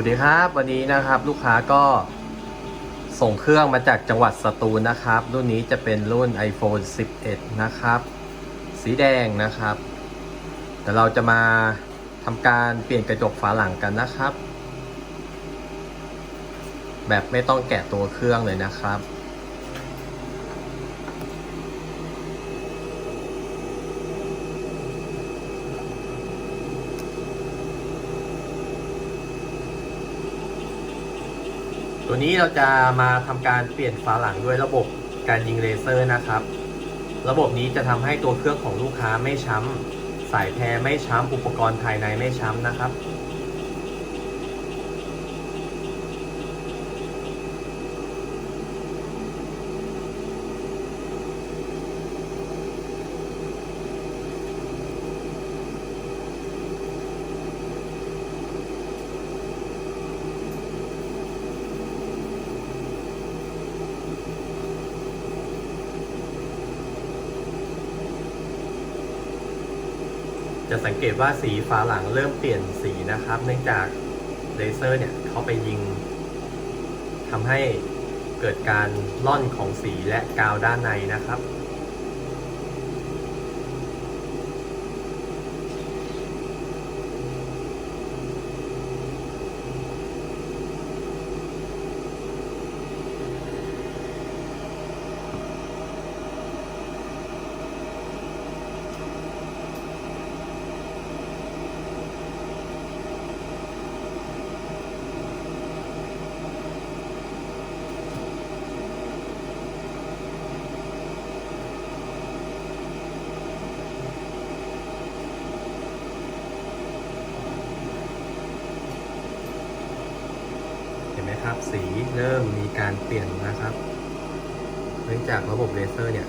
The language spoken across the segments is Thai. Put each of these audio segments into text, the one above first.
วัสดีครับ วันนี้นะครับลูกค้าก็ส่งเครื่องมาจากจังหวัดสตูลนะครับ รุ่นนี้จะเป็นรุ่น iPhone 11 นะครับ สีแดงนะครับแต่เราจะมาทำการเปลี่ยนกระจกฝาหลังกันนะครับ แบบไม่ต้องแกะตัวเครื่องเลยนะครับ ตัวนี้เราจะมาทำการเปลี่ยนฝาหลังด้วยระบบการยิงเลเซอร์นะครับ ระบบนี้จะทำให้ตัวเครื่องของลูกค้าไม่ช้ำสายแพรไม่ช้ำอุปกรณ์ภายในไม่ช้ำนะครับ สังเกตว่าสีฝาหลังเริ่มเปลี่ยนสีนะครับ เนื่องจากเลเซอร์เนี่ยเขาไปยิงทำให้เกิดการล่อนของสีและกาวด้านในนะครับ ไหมครับ สีเริ่มมีการเปลี่ยนนะครับ เนื่องจากระบบเลเซอร์เนี่ย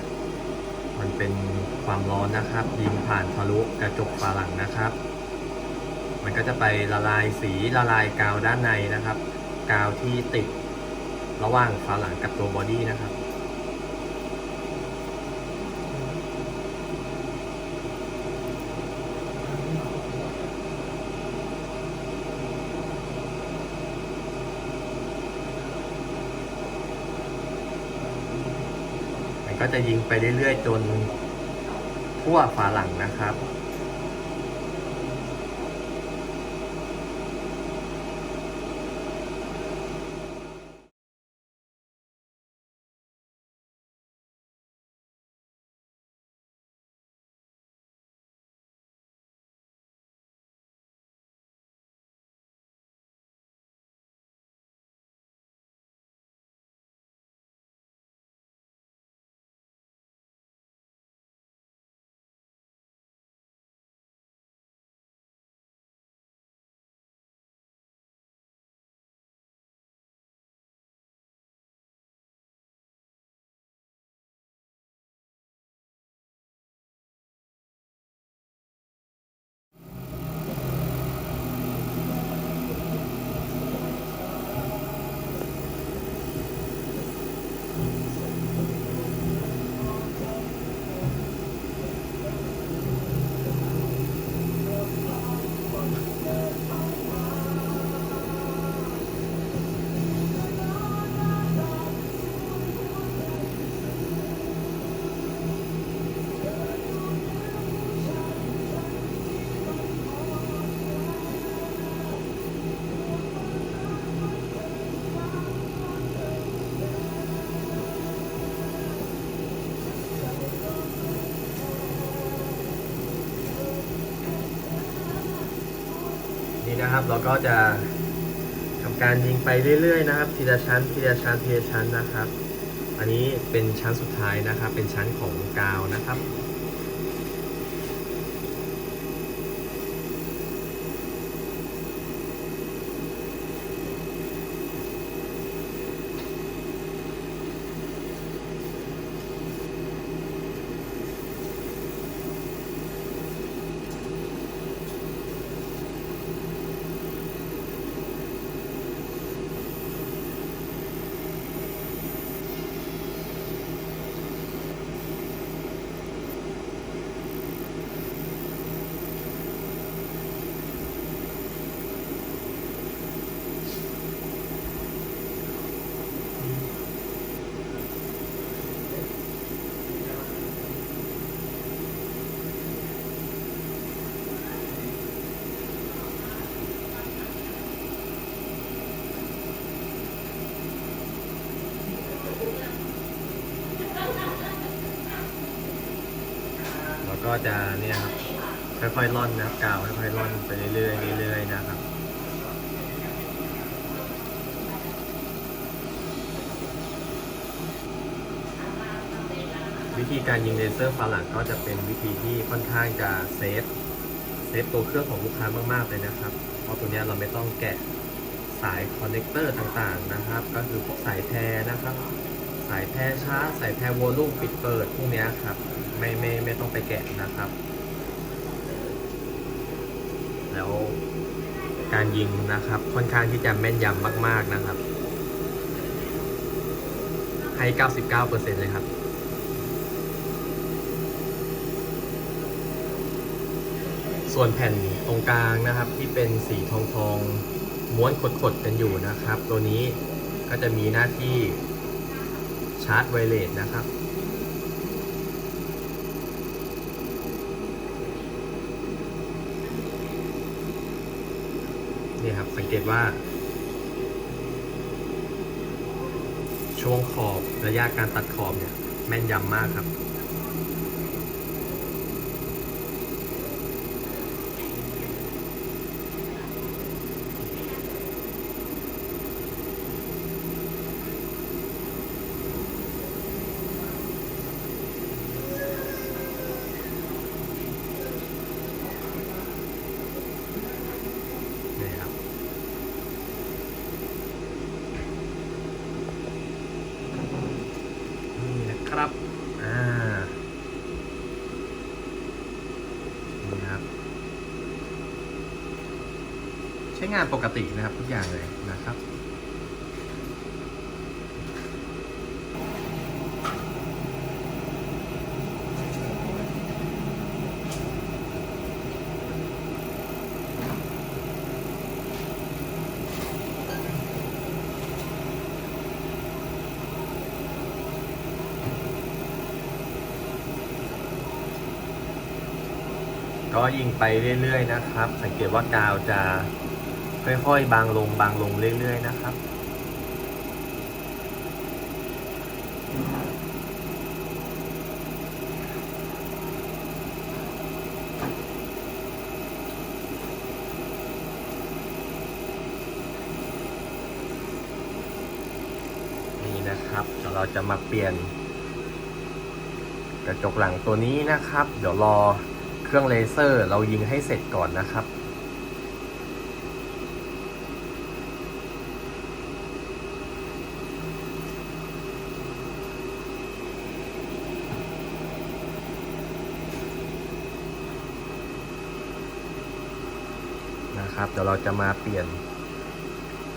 มันเป็นความร้อนนะครับ ยิงผ่านทะลุกระจกฝาหลังนะครับ มันก็จะไปละลายสีละลายกาวด้านในนะครับ กาวที่ติดระหว่างฝาหลังกับตัวบอดี้นะครับ ก็จะยิงไปเรื่อยๆจนทั่วฝาหลังนะครับ นะครับ เราก็จะทำการยิงไปเรื่อยๆนะครับ ทีละชั้นทีละชั้นทีละชั้นนะครับ อันนี้เป็นชั้นสุดท้ายนะครับ เป็นชั้นของกาวนะครับ น ก็จะเนี่ยครับค่อยๆร่อนนะครับกาวค่อยๆร่อนไปเรื่อยๆเรื่อยๆนะครับวิธีการยิงเลเซอร์ฝาหลังก็จะเป็นวิธีที่ค่อนข้างจะเซฟเซฟตัวเครื่องของลูกค้ามากๆเลยนะครับ เพราะตัวนี้เราไม่ต้องแกะสายคอนเนคเตอร์ต่างๆนะครับ ก็คือพวกสายแพรนะครับ สายแพรชาสายแพรวอลลุ่มปิดเปิดพวกนี้ครับ ไม่ไม่ไม่ต้องไปแกะนะครับ แล้วการยิงนะครับ ค่อนข้างที่จะแม่นยำมาก ๆนะครับ ให้ 99%เลยครับส่วนแผ่นตรงกลางนะครับที่เป็นสีทองทองม้วนขดๆกันอยู่นะครับ ตัวนี้ก็จะมีหน้าที่าร์จไวเลสนะครับ นี่ครับ สังเกตว่า ช่วงขอบระยะการตัดขอบเนี่ย แม่นยำมากครับ นี่ครับ นี่นะครับ อ่า นี่ครับ ใช้ งานปกตินะครับทุกอย่างเลยนะครับก็ยิงไปเรื่อยๆนะครับ สังเกตว่ากาวจะ ค่อยๆ บางลงบางลงเรื่อย ๆ นะครับ นี่นะครับเดี๋ยวเราจะมาเปลี่ยน กระจกหลังตัวนี้นะครับ เดี๋ยวรอเครื่องเลเซอร์เรายิงให้เสร็จก่อนนะครับ นะครับ เดี๋ยวเราจะมาเปลี่ยน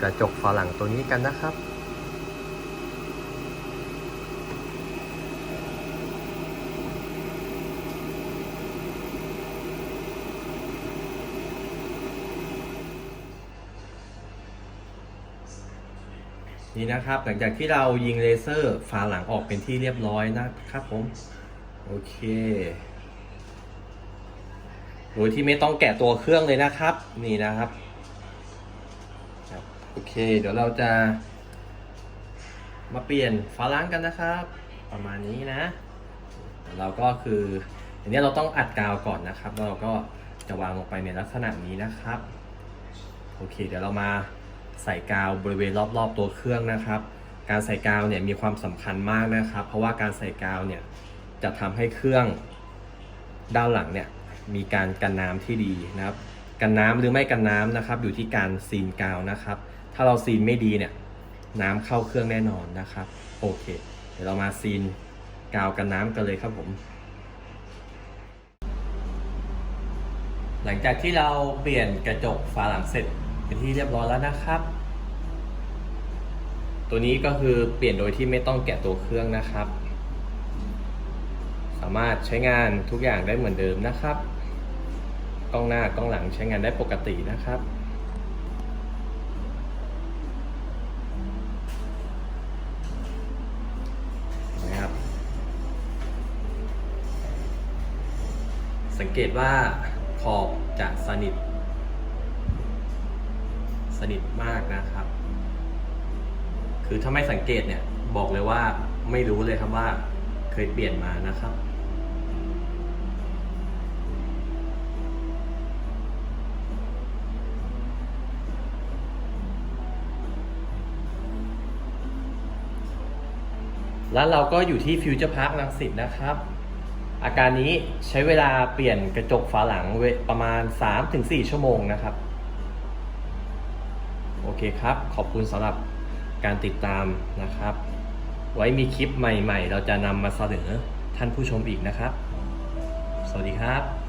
กระจกฝาหลังตัวนี้กันนะครับ นี่นะครับ หลังจากที่เรายิงเลเซอร์ฝาหลังออกเป็นที่เรียบร้อยนะครับผม โอเค โดยที่ไม่ต้องแกะตัวเครื่องเลยนะครับ นี่นะครับโอเค เดี๋ยวเราจะ มาเปลี่ยนฝาหลังกันนะครับ ประมาณนี้นะเราก็คืออันนี้เราต้องอัดกาวก่อนนะครับแล้วเราก็จะวางลงไปในลักษณะนี้นะครับ โอเค เดี๋ยวเรามาใส่กาวบริเวณรอบๆตัวเครื่องนะครับ การใส่กาวเนี่ยมีความสำคัญมากนะครับ เพราะว่าการใส่กาวเนี่ยจะทำให้เครื่องด้านหลังเนี่ย มีการกันน้ำที่ดีนะครับ กันน้ำหรือไม่กันน้ำนะครับ อยู่ที่การซีนกาวนะครับ ถ้าเราซีนไม่ดีเนี่ยน้ำเข้าเครื่องแน่นอนนะครับ โอเค เดี๋ยวเรามาซีนกาวกันน้ำกันเลยครับผม หลังจากที่เราเปลี่ยนกระจกฝาหลังเสร็จเป็นที่เรียบร้อยแล้วนะครับ ตัวนี้ก็คือเปลี่ยนโดยที่ไม่ต้องแกะตัวเครื่องนะครับ สามารถใช้งานทุกอย่างได้เหมือนเดิมนะครับ กล้องหน้ากล้องหลังใช้งานได้ปกตินะครับนะครับ สังเกตว่าขอบจะสนิท สนิทมากนะครับ คือถ้าไม่สังเกตเนี่ยบอกเลยว่าไม่รู้เลยครับว่าเคยเปลี่ยนมานะครับ แล้วเราก็อยู่ที่ฟิวเจอร์พาร์คลังสิตนะครับ อาการนี้ใช้เวลาเปลี่ยนกระจกฝาหลังประมาณ 3-4 ชั่วโมงนะครับ โอเคครับ ขอบคุณสำหรับการติดตามนะครับ ไว้มีคลิปใหม่ๆ เราจะนำมาเสนอท่านผู้ชมอีกนะครับ สวัสดีครับ